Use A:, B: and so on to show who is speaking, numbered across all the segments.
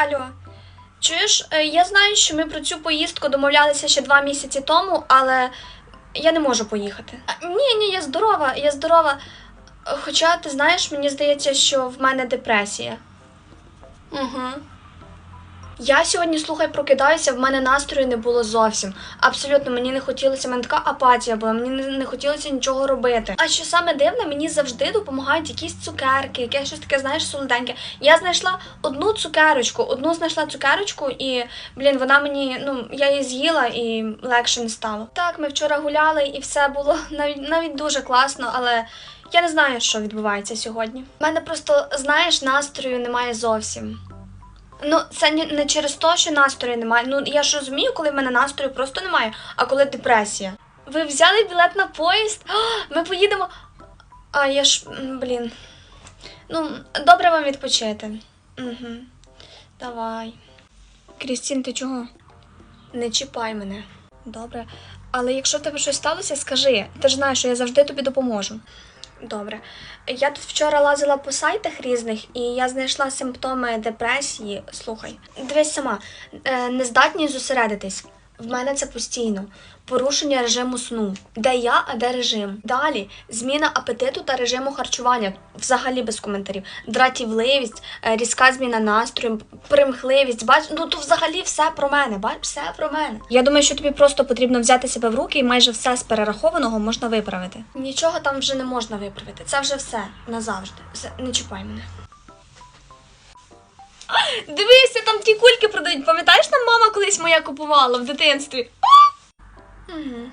A: Алло, чуєш, е, я знаю, що ми про цю поїздку домовлялися ще два місяці тому, але я не можу поїхати. А, ні, ні, я здорова, я здорова. Хоча, ти знаєш, мені здається, що в мене депресія. Угу. Я сьогодні, слухай, прокидаюся, в мене настрою не було зовсім. Абсолютно, мені не хотілося, мене така апатія була, мені не, не хотілося нічого робити. А що саме дивне, мені завжди допомагають якісь цукерки, якесь щось таке, знаєш, солоденьке. Я знайшла одну цукерочку, одну знайшла цукерочку, і блін, вона мені, ну, я її з'їла і легше не стало. Так, ми вчора гуляли, і все було навіть навіть дуже класно, але. Я не знаю, що відбувається сьогодні. У мене просто, знаєш, настрою немає зовсім. Ну, це не, через те, що настрою немає. Ну, я ж розумію, коли в мене настрою просто немає, а коли депресія. Ви взяли білет на поїзд? А, ми поїдемо. А я ж, блін. Ну, добре вам відпочити. Угу. Давай. Крістін, ти чого? Не чіпай мене. Добре. Але якщо тебе щось сталося, скажи. Ти ж знаєш, що я завжди тобі допоможу. Добре. Я тут вчора лазила по сайтах різних, і я знайшла симптоми депресії. Слухай, дивись сама, е, нездатність зосередитись. В мене це постійно. Порушення режиму сну. Де я, а де режим. Далі зміна апетиту та режиму харчування. Взагалі без коментарів. Дратівливість, е, різка зміна настрою, примхливість. Бач, ну то взагалі все про мене. Бач, все про мене. Я думаю, що тобі просто потрібно взяти себе в руки і майже все з перерахованого можна виправити. Нічого там вже не можна виправити. Це вже все назавжди. Все, не чіпай мене. Дивися, там ті кульки продають. Пам'ятаєш, там мама колись моя купувала в дитинстві? Угу.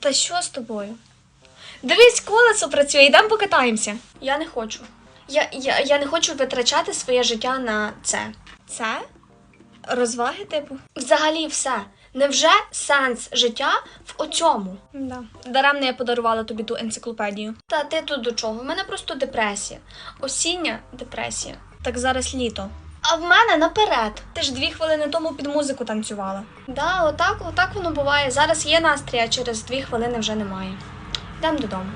A: Та що з тобою? Дивись, колесо працює, йдемо покатаємося. Я не хочу. Я, я, я не хочу витрачати своє життя на це. Це? Розваги, типу? Взагалі все. Невже сенс життя в оцьому? Да. Даремно я подарувала тобі ту енциклопедію. Та ти тут до чого? У мене просто депресія. Осіння депресія. Так зараз літо. А в мене наперед. Ти ж дві хвилини тому під музику танцювала. Да, отак, отак воно буває. Зараз є настрій, а через дві хвилини вже немає. Йдемо додому.